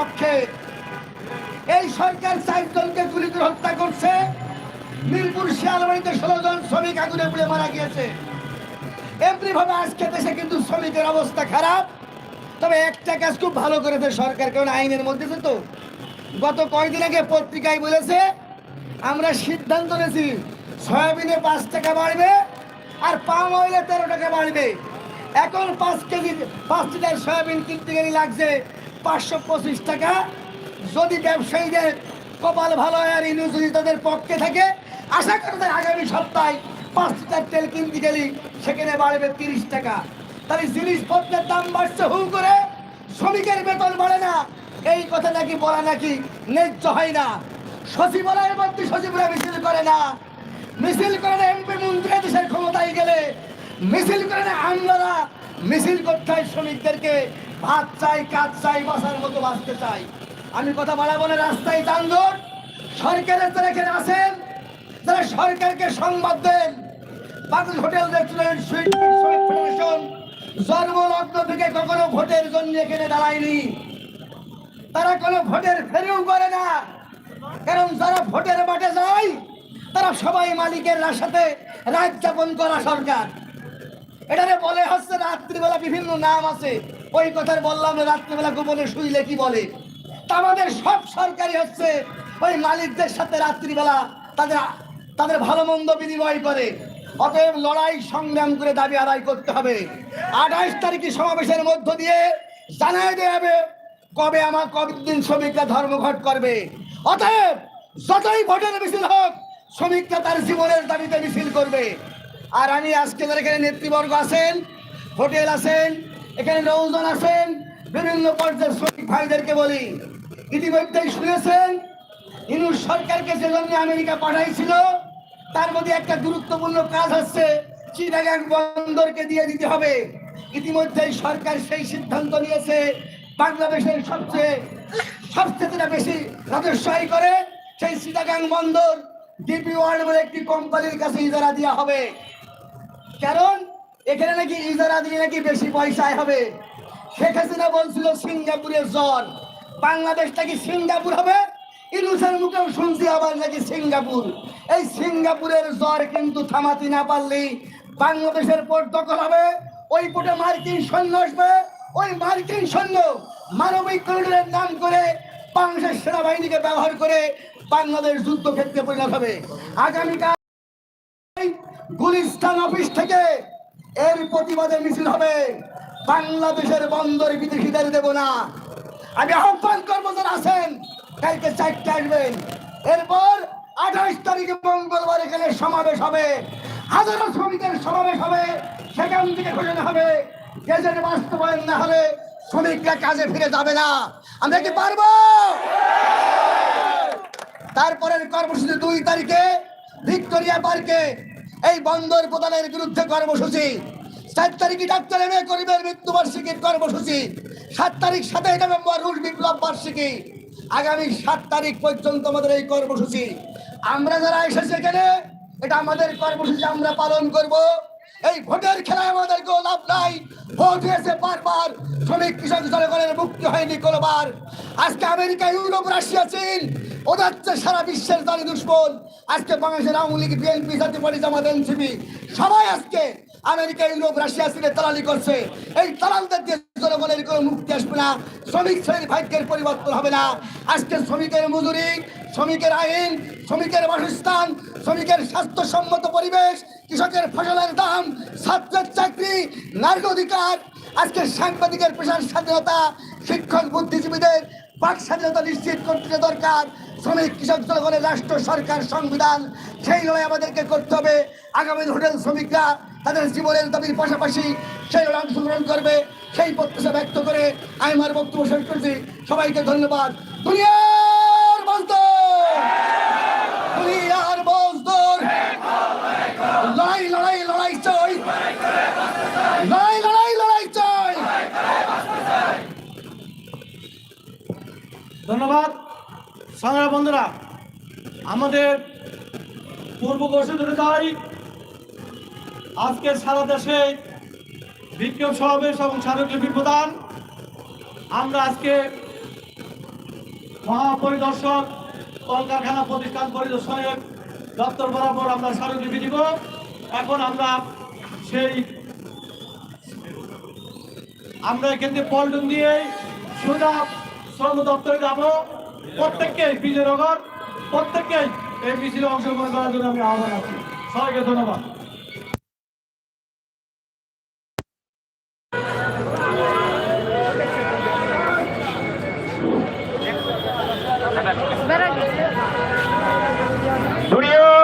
পক্ষে এই সরকার চারজনকে গুলি করে হত্যা করছে। মিরপুর শিয়ালবাড়িতে ষোলো জন শ্রমিক আগুনে পুড়ে মারা গিয়েছে। এমনি ভাবে আজকে দেশে কিন্তু শ্রমিকের অবস্থা খারাপ। তবে একটা কাজ খুব ভালো করেছে সরকার, কারণ আইনের মধ্যে আছে তো। গত কয়েকদিন আগে পত্রিকায় বলেছে, আমরা সিদ্ধান্ত নিয়েছি, সয়াবিনে পাঁচ টাকা বাড়বে আর পাম অয়েলে তেরো টাকা বাড়বে। এখন পাঁচ কেজি, পাঁচ লিটার সয়াবিন কিনতে গেলে লাগছে পাঁচশো পঁচিশ টাকা। যদি ব্যবসায়ীদের কপাল ভালো হয় আর ইনু যদি তাদের পক্ষে থাকে, আশা করা যায় আগামী সপ্তাহে পাঁচ লিটার তেল কিনতে গেলে সেখানে বাড়বে তিরিশ টাকা। তাহলে জিনিসপত্রের দাম বাড়ছে হু করে, শ্রমিকের বেতন বাড়ে না। এই কথা নাকি বলা নাকি ন্যায্য হয় না। সচিবালয়ের মধ্যে সচিবরা মিছিল করে না। মিছিল করে না এমপি মন্ত্রী দেশের ক্ষমতায় গেলে। মিছিল করে না আমলারা মিছিল করতে হয় শ্রমিকদেরকে। ভাত চাই, কাজ চাই, বাসার মতো বাঁচতে চাই। আমি কথা বাড়াবো না, রাস্তায় যানজট সরকারের যারা এখানে আছেন, যারা সরকারকে সংবাদ দেন বাংলাদেশ হোটেল রেস্টুরেন্ট সুইট জন্মলগ্ন থেকে কখনো ভোটের জন্য এখানে দাঁড়ায়নি। তারা কোনো ভোটের ফেরেও করে না, কারণ যারা ভোটের মাঠে যায়, তারা সবাই মালিকের সাথে রাত যাপন করা সরকার। এটারে বলে হচ্ছে রাত্রিবেলা বিভিন্ন নাম আছে। ওই কথার বললাম রাত্রিবেলা গোপনে শুইলে কি বলে? আমাদের সব সরকারি হচ্ছে, ওই মালিকদের সাথে রাত্রিবেলা তাদের তাদের ভালো মন্দ বিনিময় করে। অতএব লড়াই সংগ্রাম করে দাবি আদায় করতে হবে। আঠাইশ তারিখে সমাবেশের মধ্য দিয়ে জানাই দেওয়া হবে কবে আমার কতদিন শ্রমিকরা ধর্মঘট করবে। অতএব যতই ভোটের মিছিল হোক, শ্রমিকরা তার জীবনের দাবিতে মিছিল করবে। আর আমি আজকে যারা এখানে নেতৃবর্গ আছেন, হোটেল আছেন এখানে নৌজন আছেন, বিভিন্ন পর্যায়ের শ্রমিক ভাইদেরকে বলি। ইতিমধ্যেই শুনেছেন ইনুস সরকারকে যে জন্য আমেরিকা পাঠাইছিল, তার মধ্যে একটা গুরুত্বপূর্ণ কাজ হচ্ছে, চিটাগাং বন্দরকে দিয়ে দিতে হবে। ইতিমধ্যেই সরকার সেই সিদ্ধান্ত নিয়েছে, বাংলাদেশের সবচেয়ে সবচেয়ে যেটা বেশি রাজস্ব আয় করে সেই চিটাগাং বন্দর, ডিপি ওয়ার্ল্ড বলে একটি কোম্পানির কাছে ইজারা দেওয়া হবে। কারণ এখানে নাকি ইজারা দিয়ে নাকি বেশি পয়সায় হবে? শেখ হাসিনা বলছিল, সিঙ্গাপুরের জ্বর। বাংলাদেশটা কি সিঙ্গাপুর হবে? ইনুসের মুখেও শুনছি আবার নাকি সিঙ্গাপুর। এই সিঙ্গাপুরের জ্বর কিন্তু থামাতে না পারলেই বাংলাদেশের পর দখল হবে। ওই পটে মার্কিন সৈন্য আসবে। ওই মার্কিন সৈন্য মানবিক করিডোরের নাম করে বাংলাদেশের সেনাবাহিনীকে ব্যবহার করে বাংলাদেশ যুদ্ধক্ষেত্রে পরিণত হবে। আগামীকাল গুলিস্তান অফিস থেকে এর প্রতিবাদে মিছিল হবে। বাংলাদেশের বন্দর বিদেশিদের দেব না। আমি আহ্বান করব যারা আছেন, কালকে চারটে আসবেন। এরপর আঠাশ তারিখে মঙ্গলবার এখানে সমাবেশ হবে। হাজারো শ্রমিকের সমাবেশ হবে। সেখান থেকে ঘোষণা হবে গেজেট বাস্তবায়ন না হলে শ্রমিকরা কাজে ফিরে যাবে না। আমরা কি পারব? তারপরের কর্মসূচি দুই তারিখে ভিক্টোরিয়া পার্কে এই বন্দর প্রদানের বিরুদ্ধে কর্মসূচি। চার তারিখে ডাক্তার এম এ করিমের মৃত্যুবার্ষিকীর কর্মসূচি। সাত তারিখ সাতই নভেম্বর রুশ বিপ্লব বার্ষিকী। আগামী সাত তারিখ পর্যন্ত আমাদের এই কর্মসূচি। আমরা যারা এসেছি এখানে, এটা আমাদের কর্মসূচি, আমরা পালন করব। এই ভোটের খেলায় আমাদের কোনো লাভ নাই। ভোট হয়েছে বারবার শ্রমিক, কৃষক, জনগণের মুক্তি হয়নি কোনোবার। আজকে আমেরিকা, ইউরোপ, রাশিয়া, চীন ওদের চেয়ে সারা বিশ্বের দলে দুশ্মন। আজকে বাংলাদেশের আওয়ামী লীগ, বিএনপি, জাতীয় পার্টি, জামাত, এনসিপি, সবাই আজকে আমেরিকা ইউরোপ রাশিয়া চীনে দালালি করছে। এই দালালদের দিয়ে জনগণের কোনো মুক্তি আসবে না। শ্রমিক শ্রেণির ভাগ্যের পরিবর্তন হবে না। আজকে শ্রমিকের মজুরি, শ্রমিকের আইন, শ্রমিকের বাসস্থান, শ্রমিকের স্বাস্থ্যসম্মত পরিবেশ, কৃষকের ফসলের দাম, ছাত্রের চাকরি নারী অধিকার। আজকে সাংবাদিকের পেশার স্বাধীনতা, শিক্ষক, বুদ্ধিজীবীদের বাক স্বাধীনতা নিশ্চিত করতে দরকার। শ্রমিক কৃষক জনগণের রাষ্ট্র সরকার সংবিধান, সেই লড়াই আমাদেরকে করতে হবে। আগামী হোটেল শ্রমিকরা তাদের জীবনের দাবির পাশাপাশি সেই লড়াই অংশগ্রহণ করবে, সেই প্রত্যাশা ব্যক্ত করে আমি আমার বক্তব্য শেষ করছি। সবাইকে ধন্যবাদ। দুনিয়ার মজদুর! লড়াই লড়াই চাই। লড়াই লড়াই চাই। ধন্যবাদ। সংগ্রাম বন্ধুরা, আমাদের পূর্ব ঘোষিত তারিখ, আজকে সারা দেশে বিক্ষোভ সমাবেশ এবং স্মারকলিপি প্রদান। আমরা আজকে মহাপরিদর্শক কলকারখানা প্রতিষ্ঠান পরিদর্শনের দপ্তর বরাবর আমরা স্মারকলিপি দিব। এখন আমরা সেই আমরা এখান থেকে পল্টন দিয়ে সোজা শ্রম দপ্তরে যাব। প্রত্যেককে বিজয়নগর প্রত্যেককে এই মিছিলে অংশগ্রহণ করার জন্য আমি আহ্বান আছি সবাইকে ধন্যবাদ। Durian